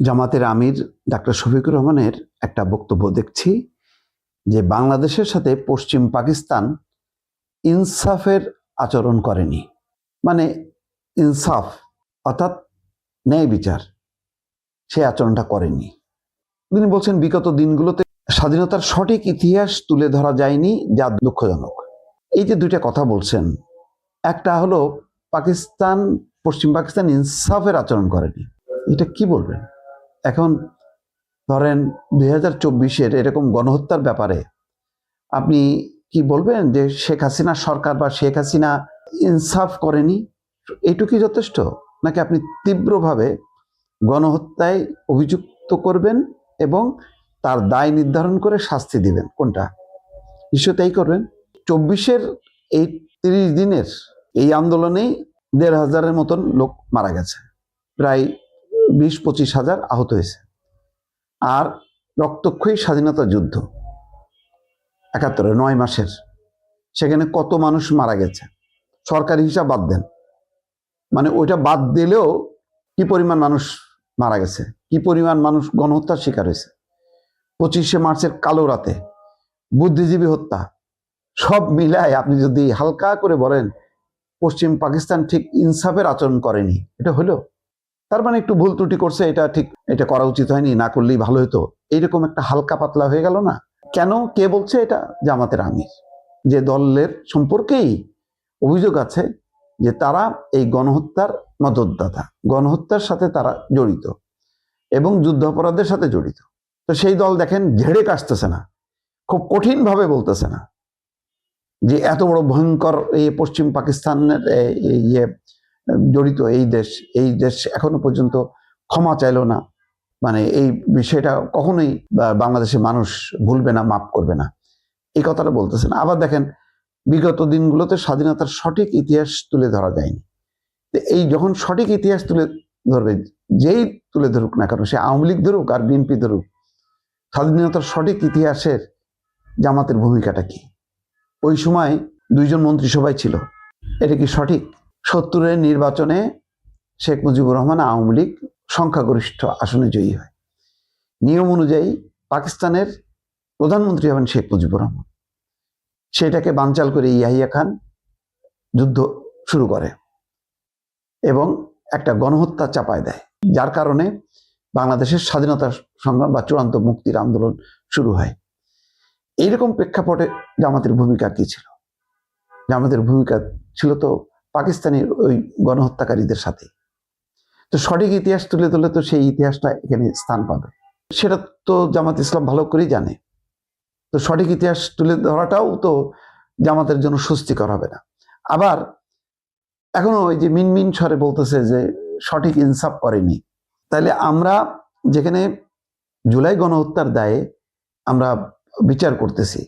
জামাতের আমির ডাক্তার শফিকুর রহমানের একটা বক্তব্য দেখছি যে বাংলাদেশের সাথে পশ্চিম পাকিস্তান ইনসাফের আচরণ করেনি। মানে ইনসাফ অর্থাৎ ন্যায় বিচার সে আচরণটা করেনি। তিনি বলছেন, বিগত দিনগুলোতে স্বাধীনতার সঠিক ইতিহাস তুলে ধরা যায়নি, যা দুঃখজনক। এই যে দুইটা কথা বলছেন, একটা হলো পাকিস্তান, পশ্চিম পাকিস্তান ইনসাফের আচরণ করেনি। এটা কি বলবেন? এখন ধরেন দুই হাজার চব্বিশের এরকম গণহত্যার ব্যাপারে আপনি কি বলবেন যে শেখ হাসিনা সরকার বা শেখ হাসিনা ইনসাফ করেনি? এটুকুই যথেষ্ট? নাকি আপনি তীব্রভাবে গণহত্যায় অভিযুক্ত করবেন এবং তার দায় নির্ধারণ করে শাস্তি দিবেন? কোনটা? নিশ্চয় তাই করবেন। চব্বিশের এই তিরিশ দিনের এই আন্দোলনেই দেড় হাজারের মতন লোক মারা গেছে। প্রায় বিশ পঁচিশ হাজার আহত হয়েছে। আর রক্তক্ষয়ী স্বাধীনতা যুদ্ধ একাত্তরে, নয় মাসের। সেখানে কত মানুষ মারা গেছে? সরকারি হিসাব বাদ দেন। মানে ওইটা বাদ দিলেও কি পরিমাণ মানুষ মারা গেছে? কি পরিমাণ মানুষ গণহত্যার শিকার হয়েছে? পঁচিশে মার্চের কালো রাতে বুদ্ধিজীবী হত্যা, সব মিলায় আপনি যদি হালকা করে বলেন, পশ্চিম পাকিস্তান ঠিক ইনসাফের আচরণ করেনি। এটা হলো? তার মানে একটু ভুল ত্রুটি করছে, এটা ঠিক, এটা করা উচিত হয়নি, না করলেই ভালো হতো। এইরকম একটা হালকা পাতলা হয়ে গেল না? কেন? কে বলছে এটা? জামাতের আমির। যে দলের সম্পর্কেই অভিযোগ আছে যে তারা এই গণহত্যার মদতদাতা গণহত্যার সাথে তারা জড়িত এবং যুদ্ধ অপরাধের সাথে জড়িত। তো সেই দল দেখেন, ঝেড়ে কাটতেছে না। খুব কঠিনভাবে বলতেছে না। যে এত বড় ভয়ঙ্কর এই পশ্চিম পাকিস্তানের ইয়ে জড়িত এই দেশ এই দেশ এখনও পর্যন্ত ক্ষমা চাইলো না। মানে এই বিষয়টা কখনোই বাংলাদেশের মানুষ ভুলবে না, মাফ করবে না। এই কথাটা বলতেছেন। আবার দেখেন, বিগত দিনগুলোতে স্বাধীনতার সঠিক ইতিহাস তুলে ধরা যায়নি। এই যখন সঠিক ইতিহাস তুলে ধরবে, যেই তুলে ধরুক না কেন, সে আওয়ামী লীগ ধরুক আর বিএনপি ধরুক, স্বাধীনতার সঠিক ইতিহাসের জামাতের ভূমিকাটা কি? ওই সময় দুইজন মন্ত্রিসভায় ছিল। এটা কি সঠিক? সত্তরের নির্বাচনে শেখ মুজিবুর রহমান আওয়ামী লীগ সংখ্যাগরিষ্ঠ আসনে জয়ী হয়। নিয়ম অনুযায়ী পাকিস্তানের প্রধানমন্ত্রী হবেন শেখ মুজিবুর রহমান। সেটাকে বানচাল করে ইয়াহিয়া খান যুদ্ধ শুরু করে এবং একটা গণহত্যা চাপায় দেয়, যার কারণে বাংলাদেশের স্বাধীনতা সংগ্রাম বা চূড়ান্ত মুক্তির আন্দোলন শুরু হয়। এইরকম প্রেক্ষাপটে জামাতের ভূমিকা কি ছিল? জামাতের ভূমিকা ছিল তো পাকিস্তানের ওই গণহত্যাকারীদের সাথে। তো সঠিক ইতিহাস তুলে ধরলে তো সেই ইতিহাসটা এখানে স্থান পাবে। সেটা তো জামাত ইসলাম ভালো করেই জানে। তো সঠিক ইতিহাস তুলে ধরাটাও তো জামাতের জন্য স্বস্তিকর হবে না। আবার এখনও ওই যে মিনমিন স্বরে বলতেছে যে সঠিক ইনসাফ করেনি। তাহলে আমরা যেখানে জুলাই গণহত্যার দায়ে আমরা বিচার করতেছি,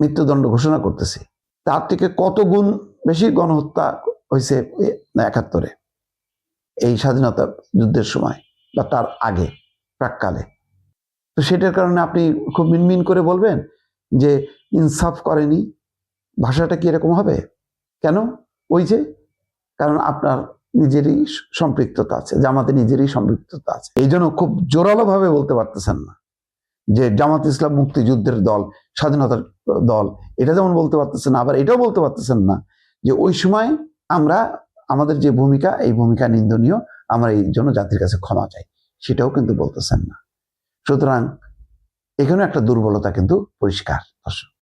মৃত্যুদণ্ড ঘোষণা করতেছি, তার থেকে কত গুণ বেশি গণহত্যা হয়েছে একাত্তরে। এই স্বাধীনতা যুদ্ধের সময় বা তার আগে, প্রাককালে। তো সেটার কারণে আপনি খুব মিনমিন করে বলবেন যে ইনসাফ করেনি। ভাষাটা কি এরকম হবে? কেন? ওই যে, কারণ আপনার নিজেরই সম্পৃক্ততা আছে, জামাতে নিজেরই সম্পৃক্ততা আছে। এই জন্য খুব জোরালোভাবে বলতে পারতেছেন না যে জামাত ইসলাম মুক্তিযুদ্ধের দল, স্বাধীনতার দল, এটা যেমন বলতে পারতেছেন আবার এটাও বলতে পারতেছেন না যে ওই সময় আমরা আমাদের যে ভূমিকা, এই ভূমিকা নিন্দনীয়, আমরা এই জন্য জাতির কাছে ক্ষমা চাই। সেটাও কিন্তু বলতেছেন না। সুতরাং এখানে একটা দুর্বলতা কিন্তু পরিষ্কার, দর্শক।